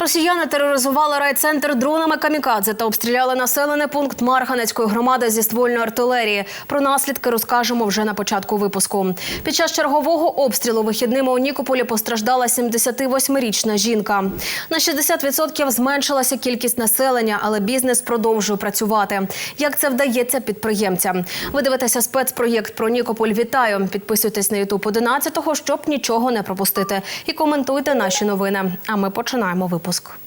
Росіяни тероризували райцентр дронами камікадзе та обстріляли населений пункт Марганецької громади зі ствольної артилерії. Про наслідки розкажемо вже на початку випуску. Під час чергового обстрілу вихідними у Нікополі постраждала 78-річна жінка. На 60% зменшилася кількість населення, але бізнес продовжує працювати. Як це вдається підприємцям? Ви дивитеся спецпроєкт про Нікополь. Вітаю! Підписуйтесь на Ютуб 11-го, щоб нічого не пропустити. І коментуйте наші новини. А ми починаємо випуск випуск.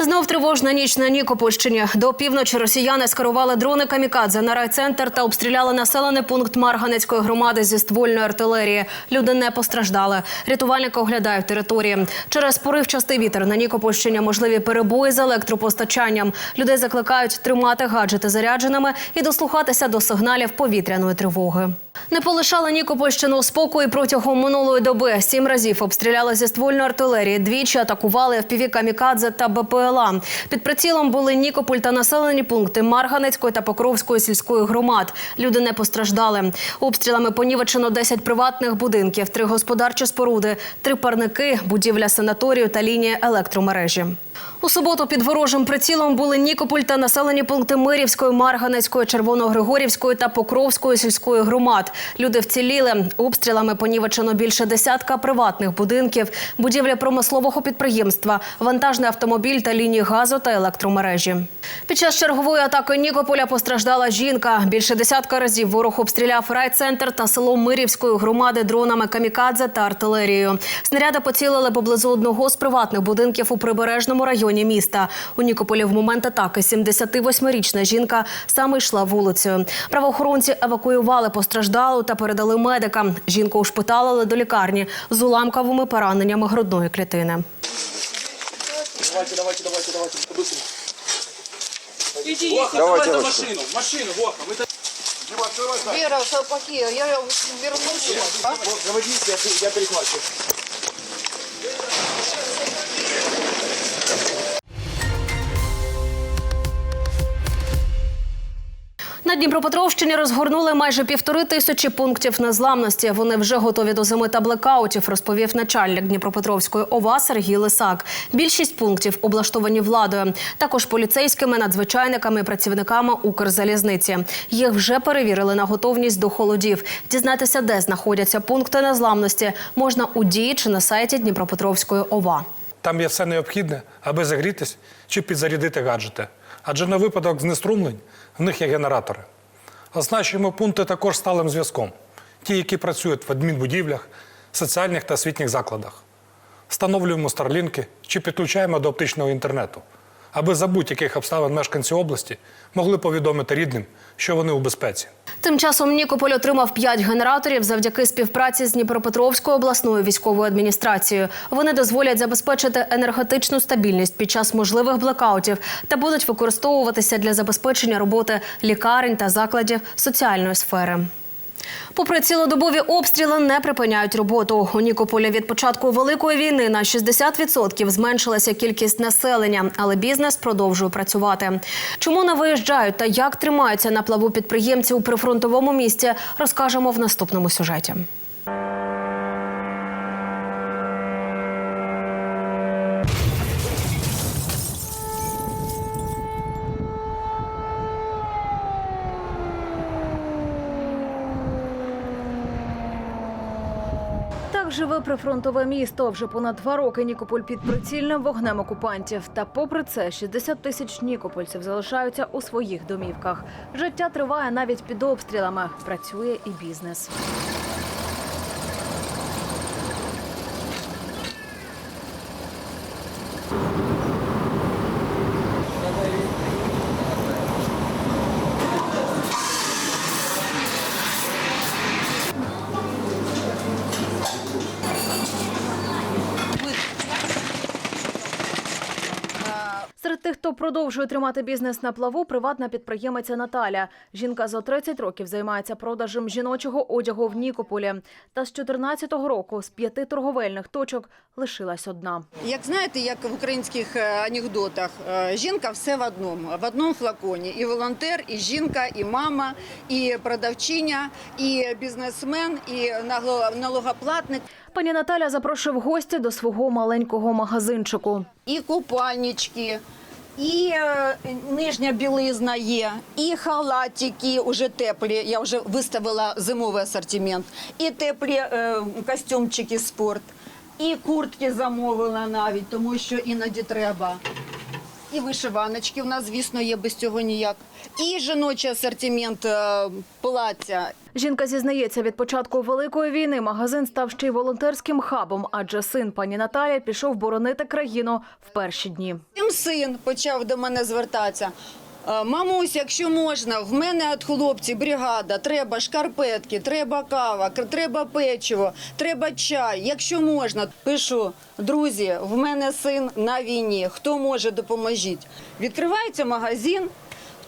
Знов тривожна ніч на Нікопольщині. До півночі росіяни скерували дрони камікадзе на райцентр та обстріляли населений пункт Марганецької громади зі ствольної артилерії. Люди не постраждали. Рятувальники оглядають території. Через поривчастий вітер на Нікопольщині можливі перебої з електропостачанням. Людей закликають тримати гаджети зарядженими і дослухатися до сигналів повітряної тривоги. Не полишали Нікопольщину у спокої протягом минулої доби. Сім разів обстріляли зі ствольної артилерії. Двічі атакували ФПВ «Камікадзе» та БПЛА. Під прицілом були Нікополь та населені пункти Марганецької та Покровської сільської громад. Люди не постраждали. Обстрілами понівечено 10 приватних будинків, три господарчі споруди, три парники, будівля санаторію та лінія електромережі. У суботу під ворожим прицілом були Нікополь та населені пункти Мирівської, Марганецької, Червоногригорівської та Покровської сільської громад. Люди вціліли. Обстрілами понівечено більше десятка приватних будинків, будівля промислового підприємства, вантажний автомобіль та лінії газу та електромережі. Під час чергової атаки Нікополя постраждала жінка. Більше десятка разів ворог обстріляв райцентр та село Мирівської громади дронами камікадзе та артилерією. Снаряди поцілили поблизу одного з приватних будинків у прибережному районі міста. У Нікополі в момент атаки 78-річна жінка саме йшла вулицею. Правоохоронці евакуювали постраждалу та передали медикам. Жінку ушпиталили до лікарні з уламковими пораненнями грудної клітини. Давайте, давайте, давайте, давайте, быстрее. Иди, Воха, давай давай за девочку. машину, в машину, Воха, мы так- Дима, открывай так. Вера, колпаки, я вернусь. А? Вот, заводите, я, пе- я перехвачу. На Дніпропетровщині розгорнули майже півтори тисячі пунктів незламності. Вони вже готові до зими та блекаутів, розповів начальник Дніпропетровської ОВА Сергій Лисак. Більшість пунктів облаштовані владою, також поліцейськими, надзвичайниками, працівниками Укрзалізниці. Їх вже перевірили на готовність до холодів. Дізнатися, де знаходяться пункти незламності, можна у дії чи на сайті Дніпропетровської ОВА. Там є все необхідне, аби загрітись чи підзарядити гаджети. Адже на випадок знеструмлень в них є генератори. Означуємо пункти також сталим зв'язком. Ті, які працюють в адмінбудівлях, соціальних та освітніх закладах. Встановлюємо старлінки чи підключаємо до оптичного інтернету, аби за будь-яких обставин мешканці області могли повідомити рідним, що вони у безпеці. Тим часом Нікополь отримав п'ять генераторів завдяки співпраці з Дніпропетровською обласною військовою адміністрацією. Вони дозволять забезпечити енергетичну стабільність під час можливих блекаутів та будуть використовуватися для забезпечення роботи лікарень та закладів соціальної сфери. Попри цілодобові обстріли не припиняють роботу. У Нікополі від початку великої війни на 60% зменшилася кількість населення, але бізнес продовжує працювати. Чому не виїжджають та як тримаються на плаву підприємці у прифронтовому місті, розкажемо в наступному сюжеті. Так живе прифронтове місто. Вже понад два роки Нікополь під прицільним вогнем окупантів. Та попри це 60 тисяч нікопольців залишаються у своїх домівках. Життя триває навіть під обстрілами. Працює і бізнес. Продовжує тримати бізнес на плаву приватна підприємиця Наталя. Жінка за 30 років займається продажем жіночого одягу в Нікополі. Та з 14-го року з п'яти торговельних точок лишилась одна. Як знаєте, як в українських е, анекдотах, е, жінка все в одному, в одному флаконі. І волонтер, і жінка, і мама, і продавчиня, і бізнесмен, і налогоплатник, Пані Наталя запрошує в гості до свого маленького магазинчику. і купальнички. І е, нижня білизна є, і халатики вже теплі. Я вже виставила зимовий асортимент, і теплі е, костюмчики спорт, і куртки замовила навіть, тому що іноді треба. І вишиваночки в нас, звісно, є без цього ніяк. І жіночий асортимент е, плаття. Жінка зізнається, від початку великої війни магазин став ще й волонтерським хабом, адже син пані Наталія пішов боронити країну в перші дні. Тим син почав до мене звертатися. «Е, Мамусь, якщо можна, в мене від хлопців бригада, треба шкарпетки, треба кава, треба печиво, треба чай. Якщо можна, пишу, друзі, в мене син на війні. Хто може допоможіть? Відкривається магазин.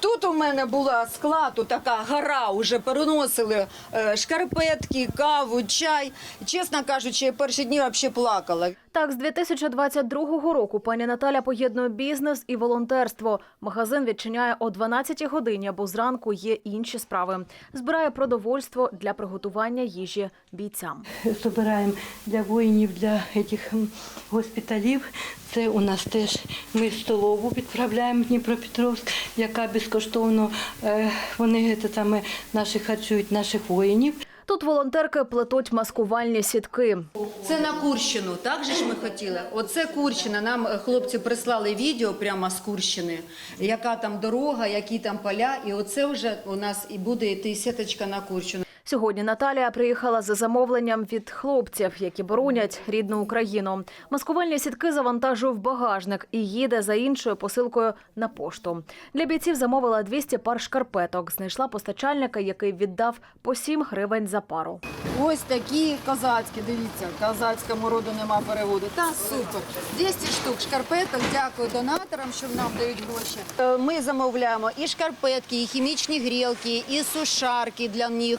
Тут у мене була склад, така гора, вже переносили е, шкарпетки, каву, чай. Чесно кажучи, я перші дні взагалі плакала. Так, з 2022 року пані Наталя поєднує бізнес і волонтерство. Магазин відчиняє о 12 годині, бо зранку є інші справи. Збирає продовольство для приготування їжі бійцям. збираємо для воїнів, для цих госпіталів. Це у нас теж ми столову відправляємо в Дніпропетровськ, яка безкоштовно е, вони це саме наші харчують наших воїнів. Тут волонтерки плетуть маскувальні сітки. Це на Курщину, так же ж ми хотіли. Оце Курщина. Нам е, хлопці прислали відео прямо з Курщини, яка там дорога, які там поля. І оце вже у нас і буде йти сіточка на Курщину. Сьогодні Наталія приїхала за замовленням від хлопців, які боронять рідну Україну. Маскувальні сітки завантажує в багажник і їде за іншою посилкою на пошту. Для бійців замовила 200 пар шкарпеток. Знайшла постачальника, який віддав по 7 гривень за пару. Ось такі козацькі, дивіться, козацькому роду нема переводу. Та супер. 200 штук шкарпеток. Дякую донаторам, що нам дають гроші. Е, Ми замовляємо і шкарпетки, і хімічні грілки, і сушарки для них,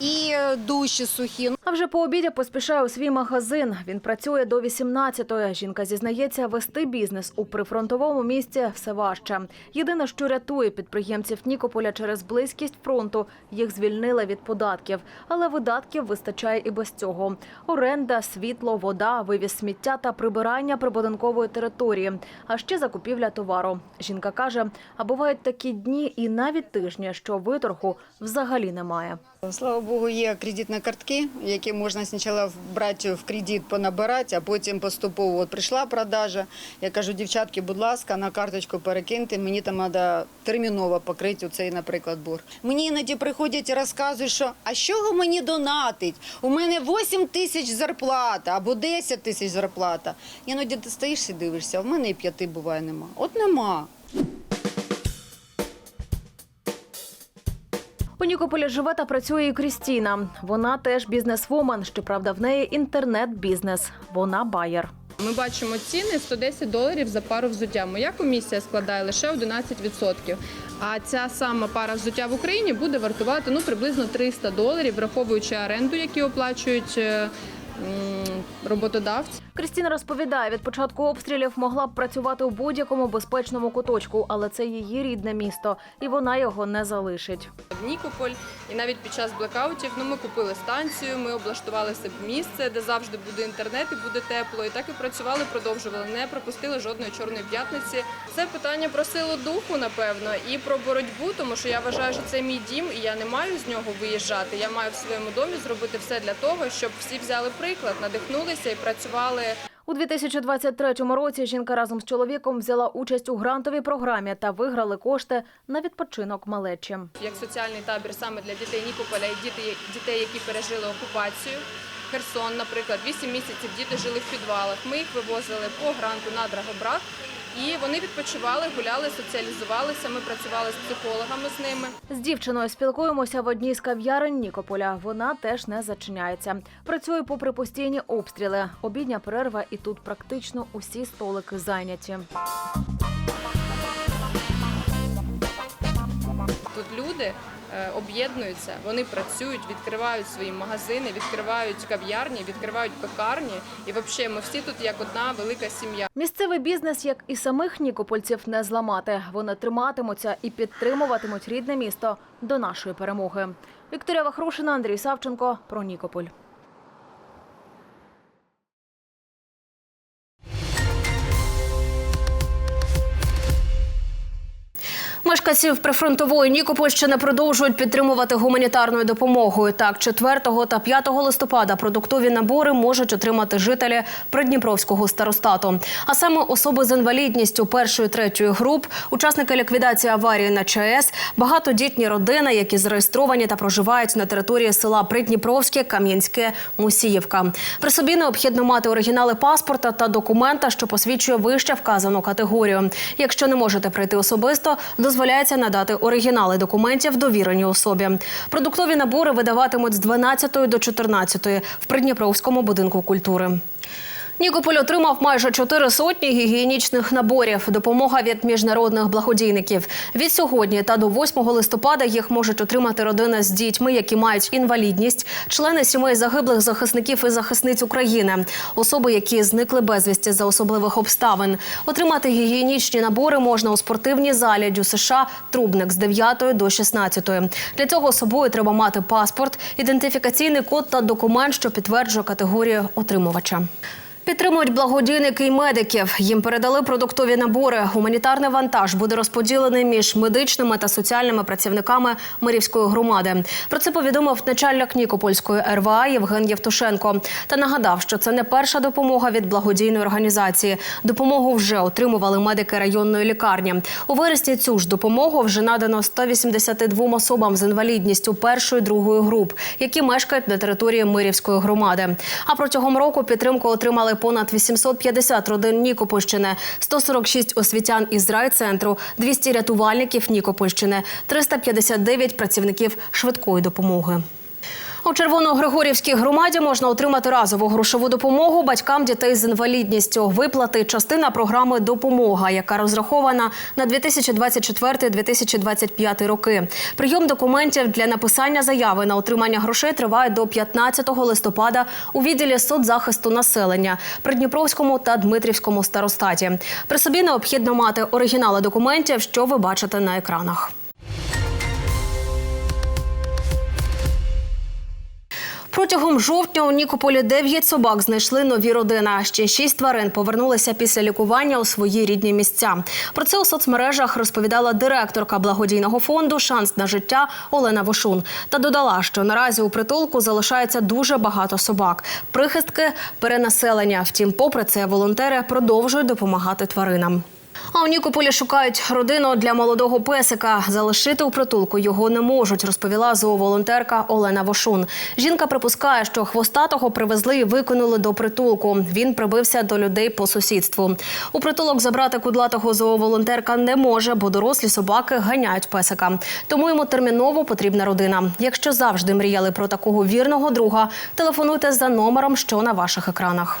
і е, душі сухі. А вже по обіді поспішає у свій магазин. Він працює до 18-ї. Жінка зізнається, вести бізнес у прифронтовому місті все важче. Єдине, що рятує підприємців Нікополя через близькість фронту, їх звільнили від податків. Але видатків вистачає і без цього. Оренда, світло, вода, вивіз сміття та прибирання прибудинкової території, а ще закупівля товару. Жінка каже, а бувають такі дні і навіть тижні, що виторгу взагалі немає. Слава Богу, є кредитні картки, які можна спочатку брати в кредит, понабирати, а потім поступово. От прийшла продажа. Я кажу, дівчатки, будь ласка, на карточку перекиньте, мені там треба терміново покрити цей, наприклад, борг. Мені іноді приходять і розказують, що а чого мені донатить? У мене 8 тисяч зарплата або 10 тисяч зарплата. Іноді ти стоїш і дивишся, а в мене і п'яти буває нема. От нема. У Нікополі живе та працює і Крістіна. Вона теж бізнесвумен. Щоправда, в неї інтернет-бізнес. Вона баєр. Ми бачимо ціни 110 доларів за пару взуття. Моя комісія складає лише 11%. А ця сама пара взуття в Україні буде вартувати ну приблизно 300 доларів, враховуючи оренду, які оплачують е, роботодавці. Крістіна розповідає, від початку обстрілів могла б працювати у будь-якому безпечному куточку, але це її рідне місто, і вона його не залишить. в Нікополь. І навіть під час блекаутів ну, ми купили станцію, ми облаштували себе місце, де завжди буде інтернет і буде тепло. І так і працювали, продовжували, не пропустили жодної чорної п'ятниці. Це питання про силу духу, напевно, і про боротьбу, тому що я вважаю, що це мій дім, і я не маю з нього виїжджати. Я маю в своєму домі зробити все для того, щоб всі взяли приклад, надихнулися і працювали У 2023 році жінка разом з чоловіком взяла участь у грантовій програмі та виграли кошти на відпочинок малечі. як соціальний табір саме для дітей Нікополя і дітей, які пережили окупацію. Херсон, наприклад, 8 місяців діти жили в підвалах. Ми їх вивозили по гранту на Драгобрат. І вони відпочивали, гуляли, соціалізувалися. Ми працювали з психологами з ними. З дівчиною спілкуємося в одній з кав'ярень Нікополя. Вона теж не зачиняється. Працює попри постійні обстріли. Обідня перерва, і тут практично усі столики зайняті. Тут люди об'єднуються, вони працюють, відкривають свої магазини, відкривають кав'ярні, відкривають пекарні. І взагалі ми всі тут як одна велика сім'я. Місцевий бізнес, як і самих нікопольців, не зламати. Вони триматимуться і підтримуватимуть рідне місто до нашої перемоги. Вікторія Вахрушина, Андрій Савченко про Нікополь. Мешканців прифронтової Нікопольщини продовжують підтримувати гуманітарною допомогою. Так, 4 та 5 листопада продуктові набори можуть отримати жителі Придніпровського старостату. А саме особи з інвалідністю першої третьої груп, учасники ліквідації аварії на ЧАЕС, багатодітні родини, які зареєстровані та проживають на території села Придніпровське, Кам'янське, Мусіївка. При собі необхідно мати оригінали паспорта та документа, що посвідчує вище вказану категорію. Якщо не можете прийти особисто, дозволяється надати оригінали документів довіреній особі. Продуктові набори видаватимуть з 12 до 14 в Придніпровському будинку культури. Нікополь отримав майже чотири сотні гігієнічних наборів. Допомога від міжнародних благодійників. Від сьогодні та до 8 листопада їх можуть отримати родини з дітьми, які мають інвалідність, члени сімей загиблих захисників і захисниць України, особи, які зникли безвісті за особливих обставин. Отримати гігієнічні набори можна у спортивній залі Дю США Трубник з 9 до 16. Для цього собою треба мати паспорт, ідентифікаційний код та документ, що підтверджує категорію отримувача. Підтримують благодійники і медиків. Їм передали продуктові набори. Гуманітарний вантаж буде розподілений між медичними та соціальними працівниками Мирівської громади. Про це повідомив начальник Нікопольської РВА Євген Євтушенко. Та нагадав, що це не перша допомога від благодійної організації. Допомогу вже отримували медики районної лікарні. У вересні цю ж допомогу вже надано 182 особам з інвалідністю першої другої груп, які мешкають на території Мирівської громади. А протягом року підтримку отримали понад 850 родин Нікопольщини, 146 освітян із райцентру, 200 рятувальників Нікопольщини, 359 працівників швидкої допомоги. У Червоно-Григорівській громаді можна отримати разову грошову допомогу батькам дітей з інвалідністю. Виплати частина програми Допомога, яка розрахована на 2024-2025 роки. Прийом документів для написання заяви на отримання грошей триває до 15 листопада у відділі соцзахисту населення Придніпровському та Дмитрівському старостаті. При собі необхідно мати оригінали документів, що ви бачите на екранах. Протягом жовтня у Нікополі 9 собак знайшли нові родини. Ще 6 тварин повернулися після лікування у свої рідні місця. Про це у соцмережах розповідала директорка благодійного фонду Шанс на життя Олена Вошун та додала, що наразі у притулку залишається дуже багато собак. Прихистки перенаселення. Втім, попри це, волонтери продовжують допомагати тваринам. А у Нікополі шукають родину для молодого песика. Залишити у притулку його не можуть, розповіла зооволонтерка Олена Вошун. Жінка припускає, що хвостатого привезли і викинули до притулку. Він прибився до людей по сусідству. У притулок забрати кудлатого зооволонтерка не може, бо дорослі собаки ганяють песика. Тому йому терміново потрібна родина. Якщо завжди мріяли про такого вірного друга, телефонуйте за номером, що на ваших екранах.